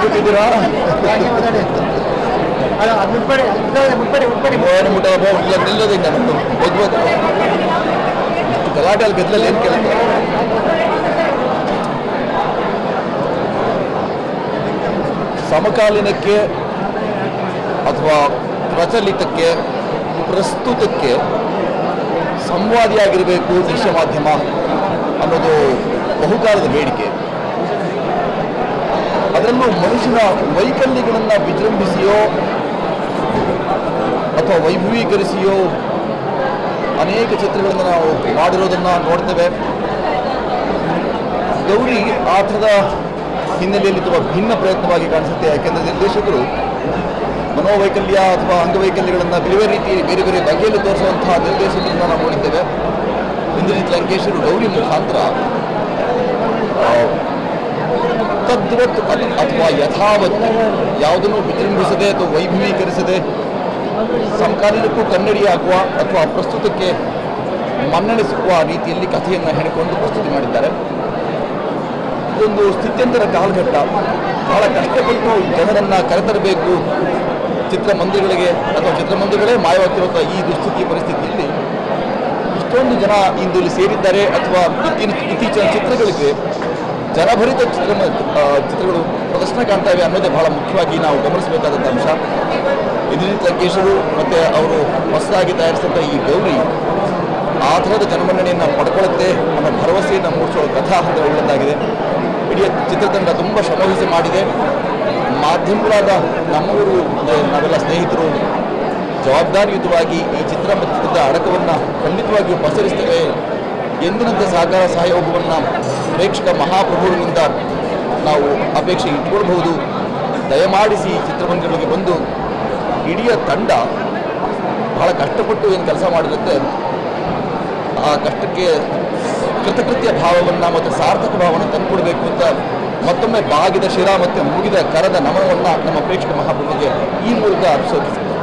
ಕೊಟ್ಟಿದ್ದೀರಾ ಮೂವರು ಮುಟ್ಟ ಇಲ್ಲ ನಿಲ್ಲೋದಿಲ್ಲ ನಮ್ಮದು ಓದ್ಬೋದು ಇಷ್ಟು ಗಲಾಟೆ ಅಲ್ಲಿ ಗದ್ದಲಲ್ಲಿ ಏನು ಕೇಳುತ್ತೆ ಸಮಕಾಲೀನಕ್ಕೆ ಅಥವಾ ಪ್ರಚಲಿತಕ್ಕೆ ಪ್ರಸ್ತುತಕ್ಕೆ ಸಂವಾದಿಯಾಗಿರಬೇಕು ದೃಶ್ಯ ಮಾಧ್ಯಮ ಅನ್ನೋದು ಬಹುಕಾಲದ ಬೇಡಿಕೆ. ಅದರಲ್ಲೂ ಮನುಷ್ಯನ ವೈಕಲ್ಯಗಳನ್ನು ವಿಜೃಂಭಿಸಿಯೋ ಅಥವಾ ವೈಭವೀಕರಿಸಿಯೋ ಅನೇಕ ಚಿತ್ರಗಳನ್ನು ನಾವು ಮಾಡಿರೋದನ್ನು ನೋಡ್ತೇವೆ. ಗೌರಿ ಆ ಥರದ ಹಿನ್ನೆಲೆಯಲ್ಲಿ ತುಂಬ ಭಿನ್ನ ಪ್ರಯತ್ನವಾಗಿ ಕಾಣಿಸುತ್ತೆ. ಯಾಕೆಂದರೆ ನಿರ್ದೇಶಕರು ಮನೋವೈಕಲ್ಯ ಅಥವಾ ಅಂಗವೈಕಲ್ಯಗಳನ್ನು ಬೇರೆ ಬೇರೆ ರೀತಿ, ಬೇರೆ ಬೇರೆ ಬಗೆಯಲ್ಲಿ ತೋರಿಸುವಂತಹ ನಿರ್ದೇಶಕರನ್ನು ನಾವು ನೋಡಿದ್ದೇವೆ. ಇಂದ್ರಜಿತ್ ಲಂಕೇಶರು ಗೌರಿ ಮುಖಾಂತರ ಆ, ತದ್ವತ್ ಅಥವಾ ಯಥಾವತ್ ಯಾವುದನ್ನು ವಿಜೃಂಭಿಸದೆ ಅಥವಾ ವೈಭವೀಕರಿಸದೆ ಸಮಕಾಲೀನಕ್ಕೂ ಕನ್ನಡಿಯಾಗುವ ಅಥವಾ ಪ್ರಸ್ತುತಕ್ಕೆ ಮನ್ನಣೆ ಸಿಗುವ ರೀತಿಯಲ್ಲಿ ಕಥೆಯನ್ನು ಹೇಳಿಕೊಂಡು ಪ್ರಸ್ತುತಿ ಮಾಡಿದ್ದಾರೆ. ಇದೊಂದು ಸ್ಥಿತ್ಯಂತರ ಕಾಲಘಟ್ಟ. ಬಹಳ ಕಷ್ಟಪಟ್ಟು ಜನರನ್ನು ಕರೆತರಬೇಕು. ಚಿತ್ರಮಂದಿರಗಳಿಗೆ ಅಥವಾ ಚಿತ್ರಮಂದಿರಗಳೇ ಮಾಯವಾಗ್ತಿರುವಂಥ ಈ ದುಸ್ಥಿತಿ ಪರಿಸ್ಥಿತಿಯಲ್ಲಿ ಇಷ್ಟೊಂದು ಜನ ಇಂದು ಇಲ್ಲಿ ಸೇರಿದ್ದಾರೆ ಅಥವಾ ಇತ್ತೀಚಿನ ಚಿತ್ರಗಳಿಗೆ ಜನಭರಿತ ಚಿತ್ರ ಚಿತ್ರಗಳು ಪ್ರದರ್ಶನ ಕಾಣ್ತಾ ಇವೆ ಅನ್ನೋದೇ ಬಹಳ ಮುಖ್ಯವಾಗಿ ನಾವು ಗಮನಿಸಬೇಕಾದಂಥ ಅಂಶ. ಇದರಿಂದ ಲಂಕೇಶರು ಮತ್ತು ಅವರು ಹೊಸದಾಗಿ ತಯಾರಿಸಿದಂಥ ಈ ಗೌರಿ ಆ ಥರದ ಜನಮನ್ನಣೆಯನ್ನು ಪಡ್ಕೊಳ್ಳುತ್ತೆ ಅನ್ನೋ ಭರವಸೆಯನ್ನು ಮೂಡಿಸೋ ಕಥಾ ಹಂತ ಹೇಳಿದಂತಾಗಿದೆ ಇಡೀ ಚಿತ್ರತಂಡ ತುಂಬ ಶ್ರಮವಹಿಸಿ ಮಾಡಿದೆ. ಮಾಧ್ಯಮಗಳಾದ ನಮ್ಮೂರು ನಾವೆಲ್ಲ ಸ್ನೇಹಿತರು, ಜವಾಬ್ದಾರಿಯುತವಾಗಿ ಈ ಚಿತ್ರ ಮತ್ತು ಚಿತ್ರದ ಅಡಕವನ್ನು ಖಂಡಿತವಾಗಿಯೂ ಪಸರಿಸ್ತೇವೆ. ಎಂದಿನಂತೆ ಸಹಕಾರ ಸಹಯೋಗವನ್ನು ಪ್ರೇಕ್ಷಕ ಮಹಾಪ್ರಭುವಿನಿಂದ ನಾವು ಅಪೇಕ್ಷೆ ಇಟ್ಕೊಳ್ಬಹುದು. ದಯಮಾಡಿಸಿ ಚಿತ್ರಮಂದಿರಗಳಿಗೆ ಬಂದು ಇಡೀ ತಂಡ ಬಹಳ ಕಷ್ಟಪಟ್ಟು ಏನು ಕೆಲಸ ಮಾಡಿರುತ್ತೆ. ಆ ಕಷ್ಟಕ್ಕೆ ಕೃತಕೃತ್ಯ ಭಾವವನ್ನು ಮತ್ತು ಸಾರ್ಥಕ ಭಾವವನ್ನು ತಂದುಕೊಡ್ಬೇಕು ಅಂತ ಮತ್ತೊಮ್ಮೆ ಬಾಗಿದ ಶಿರ ಮತ್ತು ಮುಗಿದ ಕರದ ನಮನವನ್ನು ನಮ್ಮ ಪ್ರೇಕ್ಷಕ ಮಹಾಪ್ರಭುವಿಗೆ ಈ ಮೂಲಕ ಅರ್ಪಿಸೋಕೆ